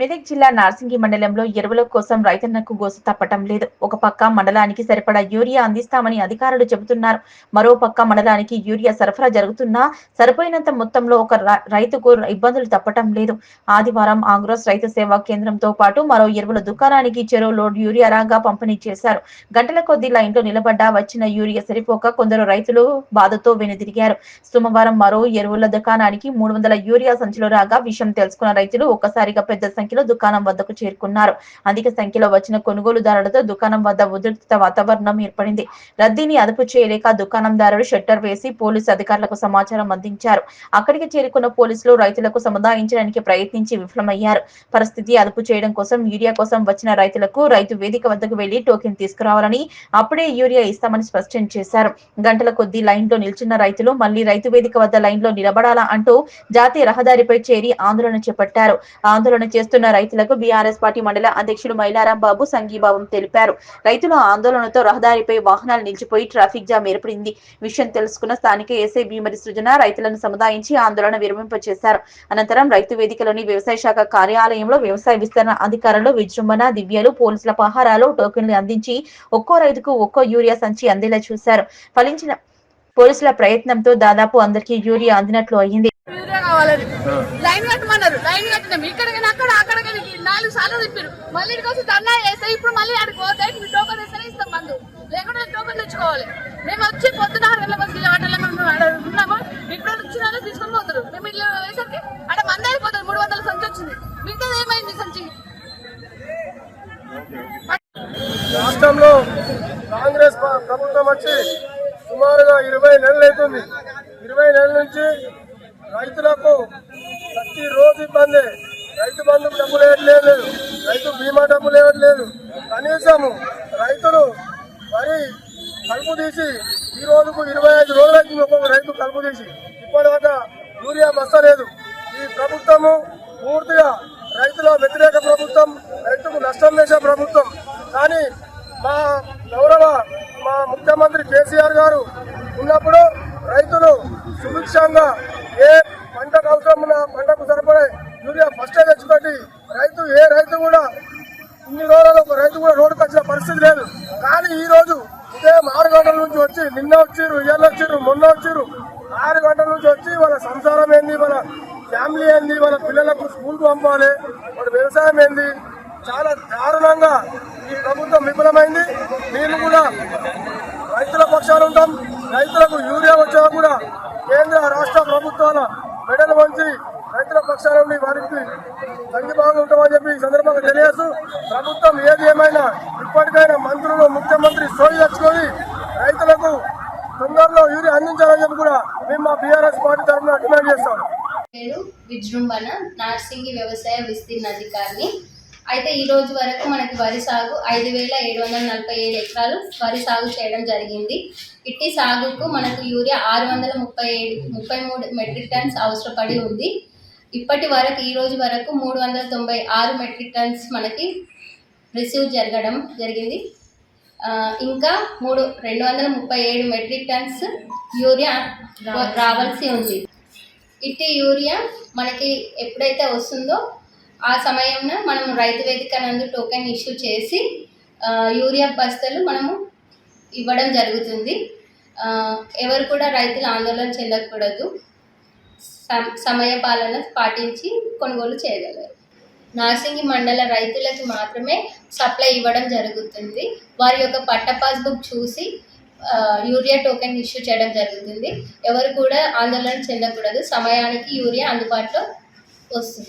మెదక్ జిల్లా నార్సింగి మండలంలో ఎరువుల కోసం రైతన్నకు గోస తప్పటం లేదు. ఒక పక్క మండలానికి సరిపడా యూరియా అందిస్తామని అధికారులు చెబుతున్నారు. మరో పక్క మండలానికి యూరియా సరఫరా జరుగుతున్నా సరిపోయినంత మొత్తంలో ఒక రైతుకు ఇబ్బందులు తప్పటం లేదు. ఆదివారం ఆంగ్రోస్ రైతు సేవా కేంద్రంతో పాటు మరో ఎరువుల దుకాణానికి చెరో లోడ్ యూరియా రాగా పంపిణీ చేశారు. గంటల కొద్ది లైన్లో నిలబడ్డా వచ్చిన యూరియా సరిపోక కొందరు రైతులు బాధతో వెనుదిరిగారు. సోమవారం మరో ఎరువుల దుకాణానికి మూడు వందల యూరియా సంచులు రాగా విషయం తెలుసుకున్న రైతులు ఒక్కసారిగా పెద్ద సంఖ్యలో దుకాణం వద్దకు చేరుకున్నారు. అధిక సంఖ్యలో వచ్చిన కొనుగోలుదారులతో దుకాణం వద్ద ఉద్రిక్త వాతావరణం ఏర్పడింది. రద్దీని అదుపు చేయలేక దుకాణందారుడు షట్టర్ వేసి పోలీసు అధికారులకు సమాచారం అందించారు. అక్కడికి చేరుకున్న పోలీసులు రైతులకు సముదాయించడానికి ప్రయత్నించి విఫలమయ్యారు. పరిస్థితి అదుపు చేయడం కోసం యూరియా కోసం వచ్చిన రైతులకు రైతు వేదిక వద్దకు వెళ్ళి టోకెన్ తీసుకురావాలని అప్పుడే యూరియా ఇస్తామని స్పష్టం చేశారు. గంటల కొద్దీ లైన్లో నిల్చున్న రైతులు మళ్ళీ రైతు వేదిక వద్ద లైన్లో నిలబడాలా అంటూ జాతీయ రహదారిపై చేరి ఆందోళన చేపట్టారు. ఆందోళన చేస్తున్న రైతులకు బీఆర్ఎస్ పార్టీ మండల అధ్యక్షుడు మైలారాం బాబు సంఘీభావం తెలిపారు. రైతుల ఆందోళనతో రహదారిపై వాహనాలు నిలిచిపోయి ట్రాఫిక్ జామ్ ఏర్పడింది. విషయం తెలుసుకున్న స్థానిక ఎస్ఐ భీమరి సృజన రైతులను సముదాయించి ఆందోళన విరమింపచేశారు. అనంతరం రైతు వేదికలోని వ్యవసాయ శాఖ కార్యాలయంలో వ్యవసాయ విస్తరణ అధికారులు విజృంభణ దివ్యలు పోలీసుల పహారాలు టోకెన్లు అందించి ఒక్కో రైతుకు ఒక్కో యూరియా సంచి అందేలా చూశారు. ఫలించిన పోలీసుల ప్రయత్నంతో దాదాపు అందరికీ యూరియా అందినట్లు అయింది. కావాలని. లైన్ కట్టమన్నారు. లైన్ కట్టినాం ఇక్కడ కానీ అక్కడ అక్కడ కానీ నాలుగు సార్లు తిప్పారు. మళ్ళీ ఇక్కడికి వచ్చి ధర్నా చేస్తే ఇప్పుడు మళ్ళీ ఆడికి పోతే మీ టోకన్ ఇస్తేనే ఇస్తాం మందు. లేకుంటే టోకన్ తెచ్చుకోవాలి. మేము వచ్చి పొద్దున ఆరు మేము ఆడ ఉన్నాము. ఇప్పుడు వచ్చిన వాళ్ళు తీసుకొని పోతారు. మేము ఇల్లు వేసరికి అక్కడ మంది అయిపోతుంది. మూడు వందల సంచి వచ్చింది. మిగతాది ఏమైంది సంచి? రాష్ట్రంలో కాంగ్రెస్ ప్రభుత్వం వచ్చి సుమారుగా ఇరవై నెలలు అవుతుంది. ఇరవై నెలల నుంచి రైతులకు ప్రతి రోజు ఇబ్బంది. రైతు బంధు డబ్బులు ఇవ్వట్లేదు రైతు బీమా డబ్బులు ఇవ్వట్లేదు కనీసము రైతులు మరి కలుపు తీసి ఈ రోజుకు ఇరవై ఐదు రోజులైంది ఒక్కొక్క రైతు కలుపు తీసి ఇప్పటిదాకా యూరియా బస్తలేదు ఈ ప్రభుత్వము పూర్తిగా రైతుల వ్యతిరేక ప్రభుత్వం రైతుకు నష్టం చేసే ప్రభుత్వం. కానీ మా గౌరవ మా ముఖ్యమంత్రి కేసీఆర్ గారు ఉన్నప్పుడు రైతులు సుభిక్షంగా ఏ పంటకు పంటకు సరిపడే యూరియా ఫస్ట్ తెచ్చుకోండి. రైతు ఏ రైతు కూడా ఇన్ని రోజులు ఒక రైతు కూడా రోడ్డుకు వచ్చిన పరిస్థితి లేదు. కానీ ఈ రోజు ఉదయం ఆరు గంటల నుంచి వచ్చి నిన్న వచ్చిర్రు ఇవాళ వచ్చిర్రు మొన్న వచ్చిర్రు. ఆరు గంటల నుంచి వచ్చి వాళ్ళ సంసారం ఏంది వాళ్ళ ఫ్యామిలీ ఏంది వాళ్ళ పిల్లలకు స్కూల్కి పంపాలి వాళ్ళ వ్యవసాయం ఏంది? చాలా దారుణంగా ఈ ప్రభుత్వం విఫలమైంది. మేము కూడా రైతుల పక్షాలు ఉంటాం. రైతులకు యూరియా వచ్చా కూడా కేంద్ర రాష్ట్ర ప్రభుత్వాల మెడలు వంచి రైతుల పక్షాన ఉండి వారికి సంఘీభాగం ఉంటామని చెప్పి ఈ సందర్భంగా తెలియజేస్తూ ప్రభుత్వం ఏది ఏమైనా ఇప్పటికైనా మంత్రులు ముఖ్యమంత్రి సోయి తెచ్చుకొని రైతులకు తొందరలో యూరియా అందించాలని చెప్పి కూడా మేము మా బీఆర్ఎస్ పార్టీ తరఫున డిమాండ్ చేస్తాం. విజృంభణ నార్సింగి వ్యవసాయ విస్తీర్ణ అధికారిని. అయితే ఈ రోజు వరకు మనకి వరి సాగు ఐదు వేల ఏడు వందల నలభై ఏడు ఎకరాలు వరి సాగు చేయడం జరిగింది. ఇట్టి సాగుకు మనకు యూరియా ఆరు వందల ముప్పై ఏడు ముప్పై మూడు మెట్రిక్ టన్స్ అవసరపడి ఉంది. ఇప్పటి వరకు ఈ రోజు వరకు మూడు వందల తొంభై ఆరు మెట్రిక్ టన్స్ మనకి రిసీవ్ జరగడం జరిగింది. ఇంకా మూడు రెండు వందల ముప్పై ఏడు మెట్రిక్ టన్స్ యూరియా రావాల్సి ఉంది. ఇట్టి యూరియా మనకి ఎప్పుడైతే వస్తుందో ఆ సమయంలో మనం రైతు వేదిక నందు టోకెన్ ఇష్యూ చేసి యూరియా బస్తలు మనము ఇవ్వడం జరుగుతుంది. ఎవరు కూడా రైతులు ఆందోళన చెందకూడదు. సమ- సమయ పాలన పాటించి కొనుగోలు చేయగలరు. నార్సింగి మండల రైతులకు మాత్రమే సప్లై ఇవ్వడం జరుగుతుంది. వారి యొక్క పట్ట పాస్బుక్ చూసి యూరియా టోకెన్ ఇష్యూ చేయడం జరుగుతుంది. ఎవరు కూడా ఆందోళన చెందకూడదు. సమయానికి యూరియా అందుబాటులో వస్తుంది.